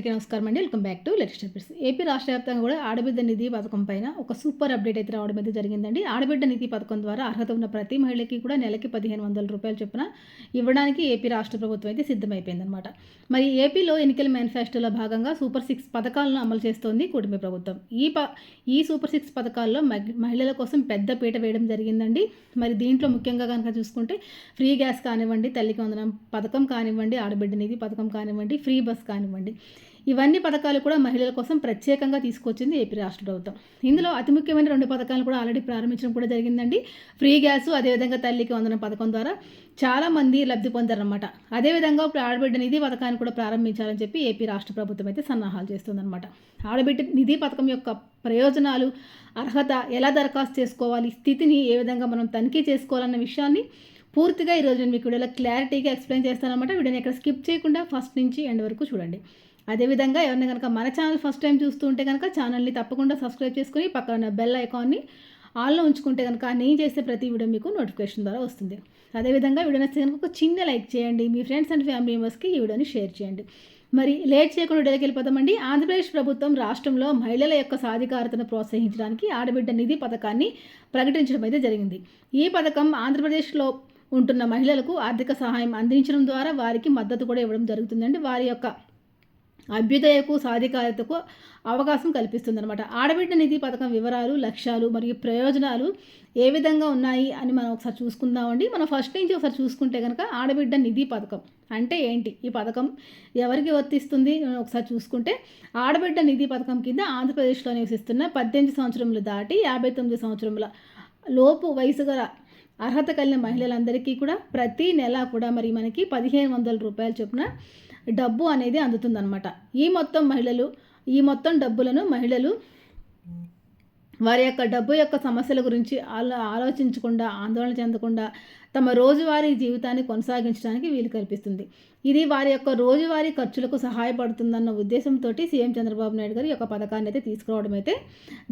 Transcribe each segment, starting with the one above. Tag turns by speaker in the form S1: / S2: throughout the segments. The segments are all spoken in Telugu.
S1: అందరికీ నమస్కారం అండి. Welcome back to latest updates. AP రాష్ట్ర వ్యాప్తంగా కూడా ఆడబిడ్డ నిధి పథకం పైన ఒక సూపర్ అప్డేట్ అయితే రావడం అయితే జరిగిందండి. ఆడబిడ్డ నిధి పథకం ద్వారా అర్హత ఉన్న ప్రతి మహిళకి కూడా నెలకి పదిహేను వందల రూపాయలు చొప్పున ఇవ్వడానికి ఏపీ రాష్ట్ర ప్రభుత్వం అయితే సిద్ధమైపోయిందనమాట మరి ఏపీలో ఎన్నికల మేనిఫెస్టోలో భాగంగా సూపర్ సిక్స్ పథకాలను అమలు చేస్తోంది కూటమి ప్రభుత్వం. ఈ ప ఈ సూపర్ సిక్స్ పథకాల్లో మహిళల కోసం పెద్ద పీట వేయడం జరిగిందండి. మరి దీంట్లో ముఖ్యంగా కనుక చూసుకుంటే ఫ్రీ గ్యాస్ కానివ్వండి తల్లికి వందనం పథకం కానివ్వండి ఆడబిడ్డ నిధి పథకం కానివ్వండి ఫ్రీ బస్ కానివ్వండి. ఇవన్నీ పథకాలు కూడా మహిళల కోసం ప్రత్యేకంగా తీసుకొచ్చింది ఏపీ రాష్ట్ర ప్రభుత్వం. ఇందులో అతి ముఖ్యమైన రెండు పథకాలు కూడా ఆల్రెడీ ప్రారంభించడం కూడా జరిగిందండి. ఫ్రీ గ్యాస్ అదేవిధంగా తల్లికి వందన పథకం ద్వారా చాలామంది లబ్ధి పొందారనమాట అదేవిధంగా ఇప్పుడు ఆడబిడ్డ నిధి పథకాన్ని కూడా ప్రారంభించాలని చెప్పి ఏపీ రాష్ట్ర ప్రభుత్వం అయితే సన్నాహాలు చేస్తుందన్నమాట. ఆడబిడ్డ నిధి పథకం యొక్క ప్రయోజనాలు అర్హత ఎలా దరఖాస్తు చేసుకోవాలి స్థితిని ఏ విధంగా మనం తనిఖీ చేసుకోవాలన్న విషయాన్ని పూర్తిగా ఈరోజు నేను మీకు వీడియోలో క్లారిటీగా ఎక్స్ప్లెయిన్ చేస్తానమాట వీడియోని ఎక్కడ స్కిప్ చేయకుండా ఫస్ట్ నుంచి ఎండ్ వరకు చూడండి. అదేవిధంగా ఎవరైనా కనుక మన ఛానల్ ఫస్ట్ టైం చూస్తూ ఉంటే కనుక ఛానల్ని తప్పకుండా సబ్స్క్రైబ్ చేసుకుని పక్కన బెల్ ఐకాన్ని ఆల్లో ఉంచుకుంటే కనుక నేను చేసే ప్రతి వీడియో మీకు నోటిఫికేషన్ ద్వారా వస్తుంది. అదేవిధంగా వీడియో నచ్చితే కనుక ఒక చిన్న లైక్ చేయండి మీ ఫ్రెండ్స్ అండ్ ఫ్యామిలీ మెంబర్స్కి ఈ వీడియోని షేర్ చేయండి. మరి లేట్ చేయకుండా వీడియోకి వెళ్ళిపోతామండి ఆంధ్రప్రదేశ్ ప్రభుత్వం రాష్ట్రంలో మహిళల యొక్క సాధికారతను ప్రోత్సహించడానికి ఆడబిడ్డ నిధి పథకాన్ని ప్రకటించడం అయితే జరిగింది. ఈ పథకం ఆంధ్రప్రదేశ్లో ఉంటున్న మహిళలకు ఆర్థిక సహాయం అందించడం ద్వారా వారికి మద్దతు కూడా ఇవ్వడం జరుగుతుందండి. వారి యొక్క అభ్యుదయకు సాధికారతకు అవకాశం కల్పిస్తుందన్నమాట. ఆడబిడ్డ నిధి పథకం వివరాలు లక్ష్యాలు మరియు ప్రయోజనాలు ఏ విధంగా ఉన్నాయి అని మనం ఒకసారి చూసుకుందామండి. మనం ఫస్ట్ నుంచి ఒకసారి చూసుకుంటే కనుక ఆడబిడ్డ నిధి పథకం అంటే ఏంటి? ఈ పథకం ఎవరికి వర్తిస్తుంది? ఒకసారి చూసుకుంటే ఆడబిడ్డ నిధి పథకం కింద ఆంధ్రప్రదేశ్లో నివసిస్తున్న పద్దెనిమిది సంవత్సరములు దాటి యాభై తొమ్మిది సంవత్సరముల లోపు వయసు గల అర్హత కలిగిన మహిళలందరికీ కూడా ప్రతి నెల కూడా మరి మనకి పదిహేను వందల రూపాయల చొప్పున డబ్బు అనేది అందుతుందన్నమాట. ఈ మొత్తం మహిళలు ఈ మొత్తం డబ్బులను మహిళలు వారి యొక్క డబ్బు యొక్క సమస్యల గురించి ఆలో ఆలోచించకుండా ఆందోళన చెందకుండా తమ రోజువారీ జీవితాన్ని కొనసాగించడానికి వీలు కల్పిస్తుంది. ఇది వారి యొక్క రోజువారీ ఖర్చులకు సహాయపడుతుందన్న ఉద్దేశంతో సీఎం చంద్రబాబు నాయుడు గారు యొక్క పథకాన్ని అయితే తీసుకురావడం అయితే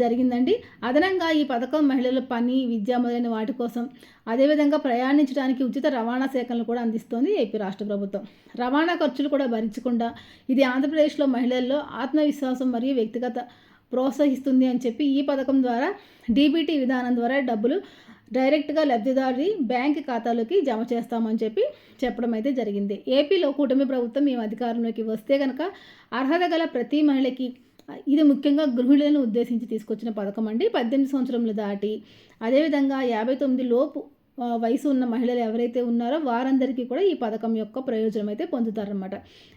S1: జరిగిందండి. అదనంగా ఈ పథకం మహిళల పని విద్య మొదలైన వాటి కోసం అదేవిధంగా ప్రయాణించడానికి ఉచిత రవాణా సేకరణలు కూడా అందిస్తోంది ఏపీ రాష్ట్ర ప్రభుత్వం. రవాణా ఖర్చులు కూడా భరించకుండా ఇది ఆంధ్రప్రదేశ్లో మహిళల్లో ఆత్మవిశ్వాసం మరియు వ్యక్తిగత ప్రోత్సహిస్తుంది అని చెప్పి ఈ పథకం ద్వారా డీబీటీ విధానం ద్వారా డబ్బులు డైరెక్ట్గా లబ్ధిదారి బ్యాంక్ ఖాతాలోకి జమ చేస్తామని చెప్పి చెప్పడం అయితే జరిగింది. ఏపీలో కూటమి ప్రభుత్వం మేము అధికారంలోకి వస్తే కనుక అర్హత గల ప్రతి మహిళకి ఇది ముఖ్యంగా గృహిణులను ఉద్దేశించి తీసుకొచ్చిన పథకం అండి. పద్దెనిమిది సంవత్సరములు దాటి అదేవిధంగా యాభై తొమ్మిది లోపు వయసు ఉన్న మహిళలు ఎవరైతే ఉన్నారో వారందరికీ కూడా ఈ పథకం యొక్క ప్రయోజనం అయితే పొందుతారనమాట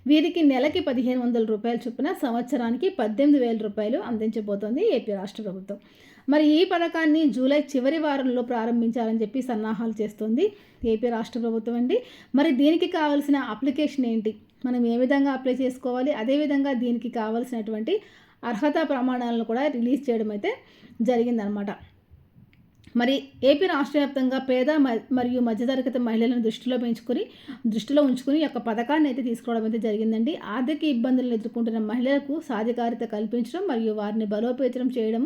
S1: వీరికి నెలకి పదిహేను వందల రూపాయలు చొప్పున సంవత్సరానికి పద్దెనిమిది వేల రూపాయలు అందించబోతోంది ఏపీ రాష్ట్ర ప్రభుత్వం. మరి ఈ పథకాన్ని జూలై చివరి వారంలో ప్రారంభించాలని చెప్పి సన్నాహాలు చేస్తుంది ఏపీ రాష్ట్ర ప్రభుత్వం అండి. మరి దీనికి కావాల్సిన అప్లికేషన్ ఏంటి? మనం ఏ విధంగా అప్లై చేసుకోవాలి? అదేవిధంగా దీనికి కావాల్సినటువంటి అర్హత ప్రమాణాలను కూడా రిలీజ్ చేయడం అయితే జరిగిందనమాట మరి ఏపీ రాష్ట్ర వ్యాప్తంగా పేద మరియు మధ్యతరగతి మహిళలను దృష్టిలో పెంచుకొని దృష్టిలో ఉంచుకుని యొక్క పథకాన్ని అయితే తీసుకోవడం అయితే జరిగిందండి. ఆర్థిక ఇబ్బందులను ఎదుర్కొంటున్న మహిళలకు సాధికారిత కల్పించడం మరియు వారిని బలోపేతం చేయడం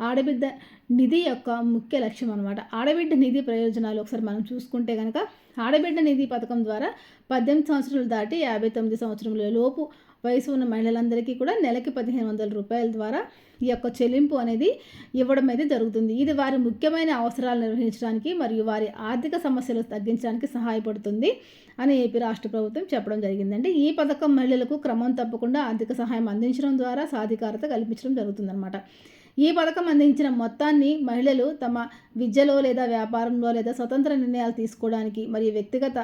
S1: ఆడబిడ్డ నిధి యొక్క ముఖ్య లక్ష్యం అనమాట ఆడబిడ్డ నిధి ప్రయోజనాలు ఒకసారి మనం చూసుకుంటే కనుక ఆడబిడ్డ నిధి పథకం ద్వారా పద్దెనిమిది సంవత్సరాలు దాటి యాభై తొమ్మిది సంవత్సరముల లోపు వయసు ఉన్న మహిళలందరికీ కూడా నెలకి పదిహేను వందల రూపాయల ద్వారా ఈ యొక్క చెల్లింపు అనేది ఇవ్వడం అయితే జరుగుతుంది. ఇది వారి ముఖ్యమైన అవసరాలు నిర్వహించడానికి మరియు వారి ఆర్థిక సమస్యలు తగ్గించడానికి సహాయపడుతుంది అని ఏపీ రాష్ట్ర ప్రభుత్వం చెప్పడం జరిగిందండి. ఈ పథకం మహిళలకు క్రమం తప్పకుండా ఆర్థిక సహాయం అందించడం ద్వారా సాధికారత కల్పించడం జరుగుతుందన్నమాట. ఈ పథకం అందించిన మొత్తాన్ని మహిళలు తమ విద్యలో లేదా వ్యాపారంలో లేదా స్వతంత్ర నిర్ణయాలు తీసుకోవడానికి మరియు వ్యక్తిగత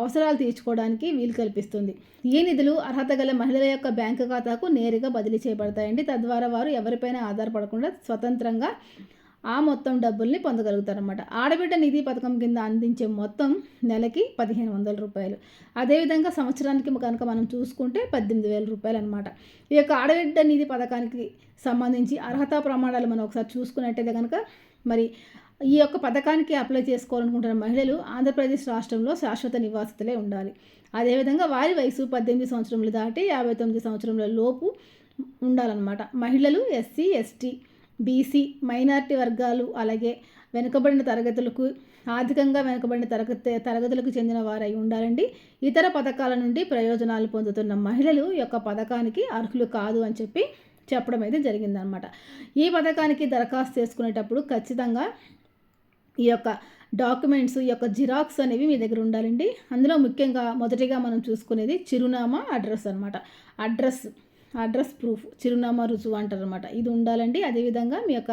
S1: అవసరాలు తీర్చుకోవడానికి వీలు కల్పిస్తుంది. ఈ నిధులు అర్హత గల మహిళల యొక్క బ్యాంకు ఖాతాకు నేరుగా బదిలీ చేయబడతాయండి. తద్వారా వారు ఎవరిపైన ఆధారపడకుండా స్వతంత్రంగా ఆ మొత్తం డబ్బుల్ని పొందగలుగుతారనమాట ఆడబిడ్డ నిధి పథకం కింద అందించే మొత్తం నెలకి పదిహేను వందల రూపాయలు. అదేవిధంగా సంవత్సరానికి కనుక మనం చూసుకుంటే పద్దెనిమిది వేల రూపాయలు అనమాట ఈ యొక్క ఆడబిడ్డ నిధి పథకానికి సంబంధించి అర్హత ప్రమాణాలు మనం ఒకసారి చూసుకున్నట్టయితే కనుక మరి ఈ యొక్క పథకానికి అప్లై చేసుకోవాలనుకుంటున్న మహిళలు ఆంధ్రప్రదేశ్ రాష్ట్రంలో శాశ్వత నివాసితులే ఉండాలి. అదేవిధంగా వారి వయసు పద్దెనిమిది సంవత్సరములు దాటి యాభై తొమ్మిది సంవత్సరముల లోపు ఉండాలన్నమాట. మహిళలు ఎస్సీ ఎస్టీ బీసీ మైనార్టీ వర్గాలు అలాగే వెనుకబడిన తరగతులకు ఆర్థికంగా వెనుకబడిన తరగతి తరగతులకు చెందిన వారై ఉండాలండి. ఇతర పథకాల నుండి ప్రయోజనాలు పొందుతున్న మహిళలు ఈ యొక్క పథకానికి అర్హులు కాదు అని చెప్పి చెప్పడం అయితే జరిగిందనమాట ఈ పథకానికి దరఖాస్తు చేసుకునేటప్పుడు ఖచ్చితంగా ఈ యొక్క డాక్యుమెంట్స్ ఈ యొక్క జిరాక్స్ అనేవి మీ దగ్గర ఉండాలండి. అందులో ముఖ్యంగా మొదటిగా మనం చూసుకునేది చిరునామా అడ్రస్ అనమాట అడ్రస్ అడ్రస్ ప్రూఫ్ చిరునామా రుజువు అంటారు అనమాట ఇది ఉండాలండి. అదేవిధంగా మీ యొక్క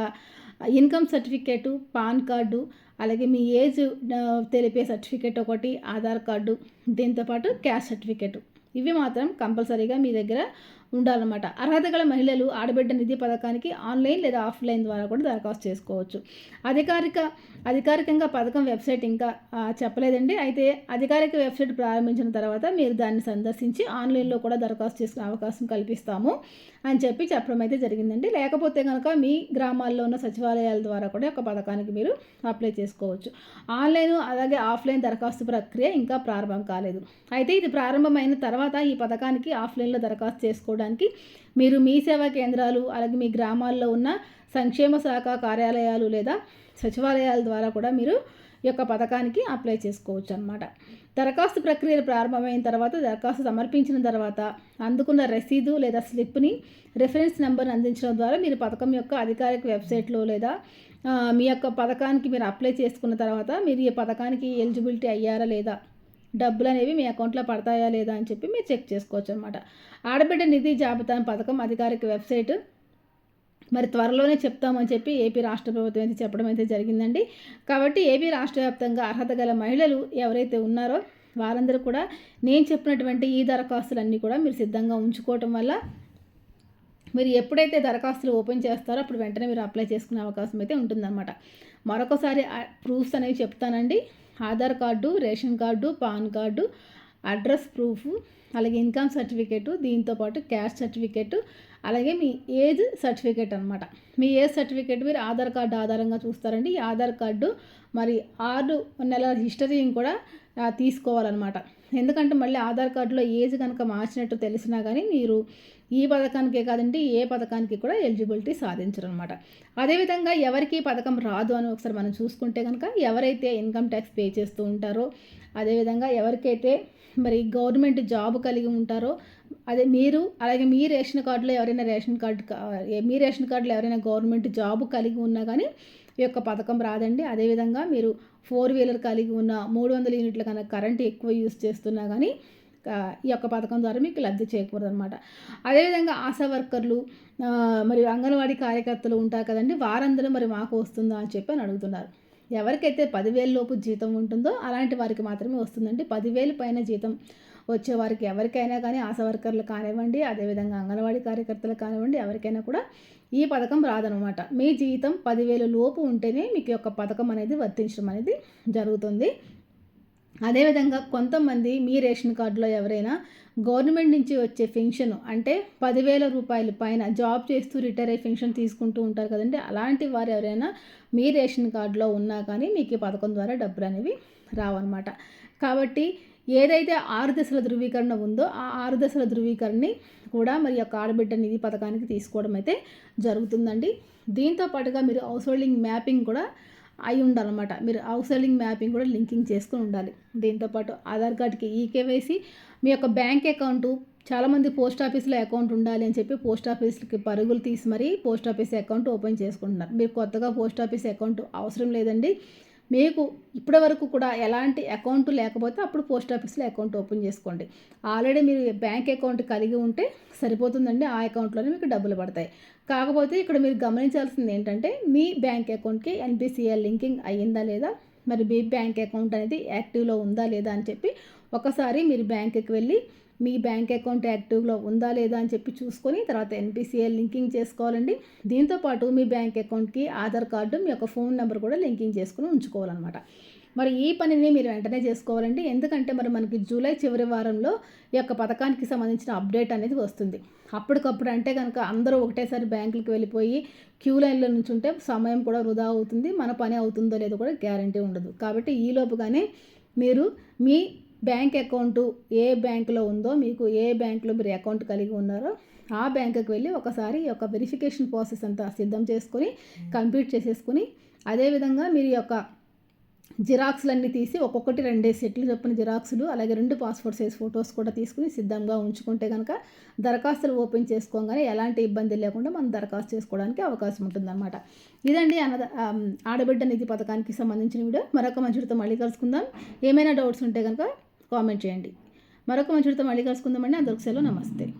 S1: ఇన్కమ్ సర్టిఫికేటు పాన్ కార్డు అలాగే మీ ఏజ్ తెలిపే సర్టిఫికేట్ ఒకటి ఆధార్ కార్డు దీంతోపాటు క్యాష్ సర్టిఫికేట్. ఇవి మాత్రం కంపల్సరీగా మీ దగ్గర ఉండాలన్నమాట. అర్హత గల మహిళలు ఆడబిడ్డ నిధి పథకానికి ఆన్లైన్ లేదా ఆఫ్లైన్ ద్వారా కూడా దరఖాస్తు చేసుకోవచ్చు. అధికారిక అధికారికంగా పథకం వెబ్సైట్ ఇంకా చెప్పలేదండి. అయితే అధికారిక వెబ్సైట్ ప్రారంభించిన తర్వాత మీరు దాన్ని సందర్శించి ఆన్లైన్లో కూడా దరఖాస్తు చేసుకునే అవకాశం కల్పిస్తాము అని చెప్పి చెప్పడం అయితే జరిగిందండి. లేకపోతే కనుక మీ గ్రామాల్లో ఉన్న సచివాలయాల ద్వారా కూడా ఒక పథకానికి మీరు అప్లై చేసుకోవచ్చు. ఆన్లైన్ అలాగే ఆఫ్లైన్ దరఖాస్తు ప్రక్రియ ఇంకా ప్రారంభం కాలేదు. అయితే ఇది ప్రారంభమైన తర్వాత ఈ పథకానికి ఆఫ్లైన్లో దరఖాస్తు చేసుకోవడం చేసుకోవడానికి మీరు మీ సేవా కేంద్రాలు అలాగే మీ గ్రామాల్లో ఉన్న సంక్షేమ శాఖ కార్యాలయాలు లేదా సచివాలయాల ద్వారా కూడా మీరు ఈ యొక్క పథకానికి అప్లై చేసుకోవచ్చు అనమాట దరఖాస్తు ప్రక్రియ ప్రారంభమైన తర్వాత దరఖాస్తు సమర్పించిన తర్వాత అందుకున్న రసీదు లేదా స్లిప్ని రెఫరెన్స్ నెంబర్ని అందించడం ద్వారా మీరు పథకం యొక్క అధికారిక వెబ్సైట్లో లేదా మీ యొక్క పథకానికి మీరు అప్లై చేసుకున్న తర్వాత మీరు ఈ పథకానికి ఎలిజిబిలిటీ అయ్యారా లేదా డబ్బులు అనేవి మీ అకౌంట్లో పడతాయా లేదా అని చెప్పి మీరు చెక్ చేసుకోవచ్చు అనమాట ఆడబిడ్డ నిధి జాబితా పథకం అధికారిక వెబ్సైట్. మరి త్వరలోనే చెప్తామని చెప్పి ఏపీ రాష్ట్ర ప్రభుత్వం అయితే చెప్పడం అయితే జరిగిందండి. కాబట్టి ఏపీ రాష్ట్ర వ్యాప్తంగా అర్హత గల మహిళలు ఎవరైతే ఉన్నారో వారందరూ కూడా నేను చెప్పినటువంటి ఈ దరఖాస్తులన్నీ కూడా మీరు సిద్ధంగా ఉంచుకోవటం వల్ల మీరు ఎప్పుడైతే దరఖాస్తులు ఓపెన్ చేస్తారో అప్పుడు వెంటనే మీరు అప్లై చేసుకునే అవకాశం అయితే ఉంటుందన్నమాట. మరొకసారి ప్రూఫ్స్ అనేవి చెప్తానండి. Aadhaar card ration card PAN card address proof అలాగే ఇన్కమ్ సర్టిఫికేటు దీంతోపాటు క్యాష్ సర్టిఫికేటు అలాగే మీ ఏజ్ సర్టిఫికేట్ అనమాట మీ ఏజ్ సర్టిఫికేట్ మీరు ఆధార్ కార్డు ఆధారంగా చూస్తారండి. ఈ ఆధార్ కార్డు మరి ఆరు నెలల హిస్టరీని కూడా తీసుకోవాలన్నమాట. ఎందుకంటే మళ్ళీ ఆధార్ కార్డులో ఏజ్ కనుక మార్చినట్టు తెలిసినా కానీ మీరు ఈ పథకానికే కాదండి ఏ పథకానికి కూడా ఎలిజిబిలిటీ సాధించరు అనమాట అదేవిధంగా ఎవరికి పథకం రాదు అని ఒకసారి మనం చూసుకుంటే కనుక ఎవరైతే ఇన్కమ్ ట్యాక్స్ పే చేస్తూ ఉంటారో అదేవిధంగా ఎవరికైతే మరి గవర్నమెంట్ జాబ్ కలిగి ఉంటారో అదే మీరు అలాగే మీ రేషన్ కార్డులో ఎవరైనా రేషన్ కార్డు మీ రేషన్ కార్డులో ఎవరైనా గవర్నమెంట్ జాబ్ కలిగి ఉన్నా కానీ యొక్క పథకం రాదండి. అదేవిధంగా మీరు ఫోర్ వీలర్ కలిగి ఉన్న మూడు వందల యూనిట్ల కన్నా కరెంట్ ఎక్కువ యూస్ చేస్తున్నా కానీ ఈ యొక్క పథకం ద్వారా మీకు లబ్ధి చేయకూడదు అనమాట అదేవిధంగా ఆశా వర్కర్లు మరి అంగన్వాడీ కార్యకర్తలు ఉంటారు కదండి. వారందరూ మరి మాకు వస్తుందా అని చెప్పి అని అడుగుతున్నారు. ఎవరికైతే పదివేల లోపు జీతం ఉంటుందో అలాంటి వారికి మాత్రమే వస్తుందండి. పదివేలు పైన జీతం వచ్చేవారికి ఎవరికైనా కానీ ఆశా వర్కర్లు కానివ్వండి అదేవిధంగా అంగన్వాడీ కార్యకర్తలు కానివ్వండి ఎవరికైనా కూడా ఈ పథకం రాదనమాట మీ జీతం పదివేల లోపు ఉంటేనే మీకు యొక్క పథకం అనేది వర్తించడం అనేది జరుగుతుంది. అదేవిధంగా కొంతమంది మీ రేషన్ కార్డులో ఎవరైనా గవర్నమెంట్ నుంచి వచ్చే పెన్షన్ అంటే పదివేల రూపాయల పైన జాబ్ చేస్తూ రిటైర్ అయ్యి పెన్షన్ తీసుకుంటూ ఉంటారు కదండి. అలాంటి వారు ఎవరైనా మీ రేషన్ కార్డులో ఉన్నా కానీ మీకు ఈ పథకం ద్వారా డబ్బులు అనేవి రావన్నమాట. కాబట్టి ఏదైతే ఆరు దశల ధృవీకరణ ఉందో ఆ ఆరు దశల ధృవీకరణని కూడా మరి యొక్క ఆడబిడ్డ నిధి పథకానికి తీసుకోవడం అయితే జరుగుతుందండి. దీంతో పాటుగా మీరు హౌస్ హోల్డింగ్ మ్యాపింగ్ కూడా అయి ఉండాలన్నమాట. మీరు హౌస్ హోల్డింగ్ మ్యాపింగ్ కూడా లింకింగ్ చేసుకుని ఉండాలి. దీంతోపాటు ఆధార్ కార్డ్కి ఈకేవైసీ మీ యొక్క బ్యాంక్ అకౌంటు చాలామంది పోస్ట్ ఆఫీస్లో అకౌంట్ ఉండాలి అని చెప్పి పోస్ట్ ఆఫీస్కి పరుగులు తీసి మరీ పోస్ట్ ఆఫీస్ అకౌంట్ ఓపెన్ చేసుకుంటున్నారు. మీరు కొత్తగా పోస్ట్ ఆఫీస్ అకౌంట్ అవసరం లేదండి. మీకు ఇప్పటి వరకు కూడా ఎలాంటి అకౌంట్ లేకపోతే అప్పుడు పోస్ట్ ఆఫీస్లో అకౌంట్ ఓపెన్ చేసుకోండి. ఆల్రెడీ మీరు బ్యాంక్ అకౌంట్ కలిగి ఉంటే సరిపోతుందండి. ఆ అకౌంట్లోనే మీకు డబ్బులు పడతాయి. కాకపోతే ఇక్కడ మీరు గమనించాల్సింది ఏంటంటే మీ బ్యాంక్ అకౌంట్కి ఎన్పిసిఎల్ లింకింగ్ అయ్యిందా లేదా? మరి మీ బ్యాంక్ అకౌంట్ అనేది యాక్టివ్లో ఉందా లేదా అని చెప్పి ఒకసారి మీరు బ్యాంక్కి వెళ్ళి మీ బ్యాంక్ అకౌంట్ యాక్టివ్లో ఉందా లేదా అని చెప్పి చూసుకొని తర్వాత ఎన్పిసిఐ లింకింగ్ చేసుకోవాలండి. దీంతోపాటు మీ బ్యాంక్ అకౌంట్కి ఆధార్ కార్డు మీ యొక్క ఫోన్ నెంబర్ కూడా లింకింగ్ చేసుకుని ఉంచుకోవాలన్నమాట. మరి ఈ పనిని మీరు వెంటనే చేసుకోవాలండి. ఎందుకంటే మరి మనకి జూలై చివరి వారంలో ఈ యొక్క పథకానికి సంబంధించిన అప్డేట్ అనేది వస్తుంది. అప్పటికప్పుడు అంటే కనుక అందరూ ఒకటేసారి బ్యాంకులకు వెళ్ళిపోయి క్యూ లైన్లో నుంచి ఉంటే సమయం కూడా వృధా అవుతుంది. మన పని అవుతుందో లేదో కూడా గ్యారంటీ ఉండదు. కాబట్టి ఈ లోపుగానే మీరు మీ బ్యాంక్ అకౌంటు ఏ బ్యాంకులో ఉందో మీకు ఏ బ్యాంకులో మీరు అకౌంట్ కలిగి ఉన్నారో ఆ బ్యాంకుకి వెళ్ళి ఒకసారి యొక్క వెరిఫికేషన్ ప్రాసెస్ అంతా సిద్ధం చేసుకొని కంప్లీట్ చేసేసుకుని అదేవిధంగా మీరు యొక్క జిరాక్స్లన్నీ తీసి ఒక్కొక్కటి రెండే సెట్లు చొప్పున జిరాక్స్లు అలాగే రెండు పాస్పోర్ట్ సైజ్ ఫొటోస్ కూడా తీసుకుని సిద్ధంగా ఉంచుకుంటే కనుక దరఖాస్తులు ఓపెన్ చేసుకోగానే ఎలాంటి ఇబ్బంది లేకుండా మనం దరఖాస్తు చేసుకోవడానికి అవకాశం ఉంటుందన్నమాట. ఇదండి అన్నద ఆడబిడ్డ నిధి పథకానికి సంబంధించిన వీడియో. మరొక మంచితో మళ్ళీ కలుసుకుందాం. ఏమైనా డౌట్స్ ఉంటే కనుక కామెంట్ చేయండి. మరొక మంచితో మళ్ళీ కలుసుకుందామండి. అందరికి సెలవు నమస్తే.